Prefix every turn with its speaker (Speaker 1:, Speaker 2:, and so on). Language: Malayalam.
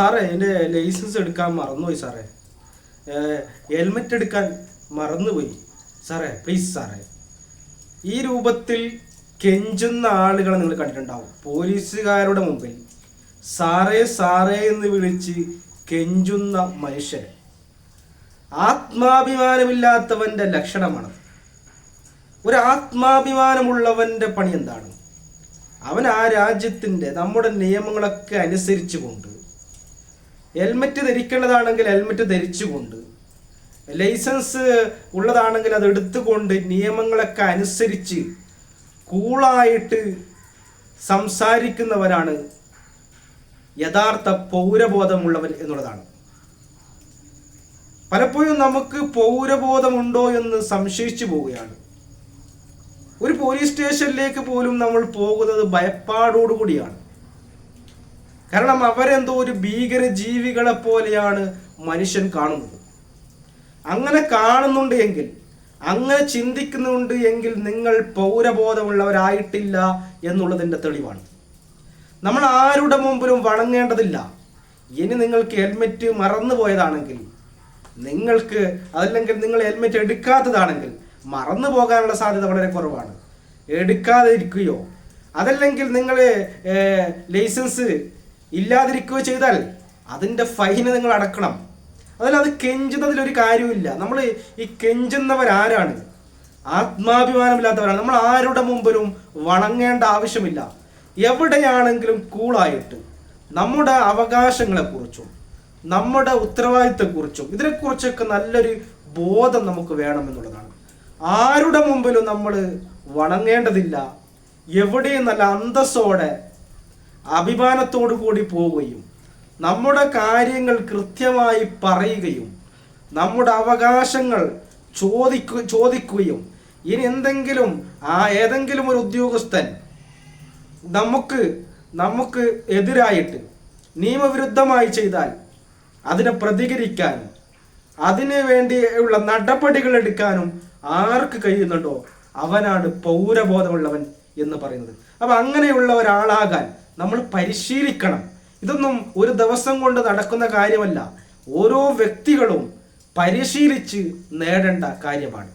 Speaker 1: സാറേ എന്റെ ലൈസൻസ് എടുക്കാൻ മറന്നുപോയി സാറേ. ഹെൽമെറ്റ് എടുക്കാൻ മറന്നുപോയി. സാറേ പ്ലീസ് സാറേ. ഈ രൂപത്തിൽ കെഞ്ചുന്ന ആളുകളെ നിങ്ങൾ കണ്ടിട്ടുണ്ടാവും. പോലീസുകാരുടെ മുമ്പിൽ സാറേ സാറേ എന്ന് വിളിച്ച് കെഞ്ചുന്ന മനുഷ്യൻ ആത്മാഭിമാനമില്ലാത്തവന്റെ ലക്ഷണമാണ് ഒരു ആത്മാഭിമാനമുള്ളവന്റെ പണി എന്താണ്? അവൻ ആ രാജ്യത്തിന്റെ നമ്മുടെ നിയമങ്ങളൊക്കെ അനുസരിച്ചുകൊണ്ട് ഹെൽമെറ്റ് ധരിക്കേണ്ടതാണെങ്കിൽ ഹെൽമെറ്റ് ധരിച്ചുകൊണ്ട് ലൈസൻസ് ഉള്ളതാണെങ്കിൽ അത് എടുത്തുകൊണ്ട് നിയമങ്ങളൊക്കെ അനുസരിച്ച് കൂളായിട്ട് സംസാരിക്കുന്നവരാണ് യഥാർത്ഥ പൗരബോധമുള്ളവർ എന്നുള്ളതാണ്. പലപ്പോഴും നമുക്ക് പൗരബോധമുണ്ടോ എന്ന് സംശയിച്ചു പോവുകയാണ്. ഒരു പോലീസ് സ്റ്റേഷനിലേക്ക് പോലും നമ്മൾ പോകുന്നത് ഭയപ്പാടോടുകൂടിയാണ്. കാരണം അവരെന്തോ ഒരു ഭീകര ജീവികളെ പോലെയാണ് മനുഷ്യൻ കാണുന്നത്. അങ്ങനെ കാണുന്നുണ്ട് എങ്കിൽ അങ്ങനെ ചിന്തിക്കുന്നുണ്ട് എങ്കിൽ നിങ്ങൾ പൗരബോധമുള്ളവരായിട്ടില്ല എന്നുള്ളതിന്റെ തെളിവാണ്. നമ്മൾ ആരുടെ മുമ്പിലും വണങ്ങേണ്ടതില്ല. ഇനി നിങ്ങൾക്ക് ഹെൽമെറ്റ് മറന്നു പോയതാണെങ്കിൽ നിങ്ങൾക്ക് അതല്ലെങ്കിൽ നിങ്ങൾ ഹെൽമെറ്റ് എടുക്കാത്തതാണെങ്കിൽ മറന്നു പോകാനുള്ള സാധ്യത വളരെ കുറവാണ്. എടുക്കാതെ ഇരിക്കുകയോ അതല്ലെങ്കിൽ നിങ്ങൾ ലൈസൻസ് ഇല്ലാതിരിക്കുകയോ ചെയ്താൽ അതിന്റെ ഫൈന് നിങ്ങൾ അടക്കണം. അതല്ല അത് കെഞ്ചുന്നതിലൊരു കാര്യമില്ല നമ്മൾ ഈ കെഞ്ചുന്നവരാരാണ്? ആത്മാഭിമാനമില്ലാത്തവരാണ്. നമ്മൾ ആരുടെ മുമ്പിലും വണങ്ങേണ്ട ആവശ്യമില്ല. എവിടെയാണെങ്കിലും കൂളായിട്ട് നമ്മുടെ അവകാശങ്ങളെക്കുറിച്ചും നമ്മുടെ ഉത്തരവാദിത്തത്തെക്കുറിച്ചും ഇതിനെക്കുറിച്ചൊക്കെ നല്ലൊരു ബോധം നമുക്ക് വേണമെന്നുള്ളതാണ്. ആരുടെ മുമ്പിലും നമ്മൾ വണങ്ങേണ്ടതില്ല. എവിടെയും നല്ല അന്തസ്സോടെ അഭിമാനത്തോടു കൂടി പോവുകയും നമ്മുടെ കാര്യങ്ങൾ കൃത്യമായി പറയുകയും നമ്മുടെ അവകാശങ്ങൾ ചോദിക്കു ചോദിക്കുകയും ഇനി എന്തെങ്കിലും ആ ഏതെങ്കിലും ഒരു ഉദ്യോഗസ്ഥൻ നമുക്ക് നമുക്ക് എതിരായിട്ട് നിയമവിരുദ്ധമായി ചെയ്താൽ അതിനെ പ്രതികരിക്കാനും അതിനു വേണ്ടിയുള്ള നടപടികൾ എടുക്കാനും ആർക്ക് കഴിയുന്നുണ്ടോ? അവനാണ് പൗരബോധമുള്ളവൻ എന്ന് പറയുന്നത്. അപ്പം അങ്ങനെയുള്ള ഒരാളാകാൻ നമ്മൾ പരിശീലിക്കണം. ഇതൊന്നും ഒരു ദിവസം കൊണ്ട് നടക്കുന്ന കാര്യമല്ല. ഓരോ വ്യക്തികളും പരിശീലിച്ച് നേടേണ്ട കാര്യമാണ്.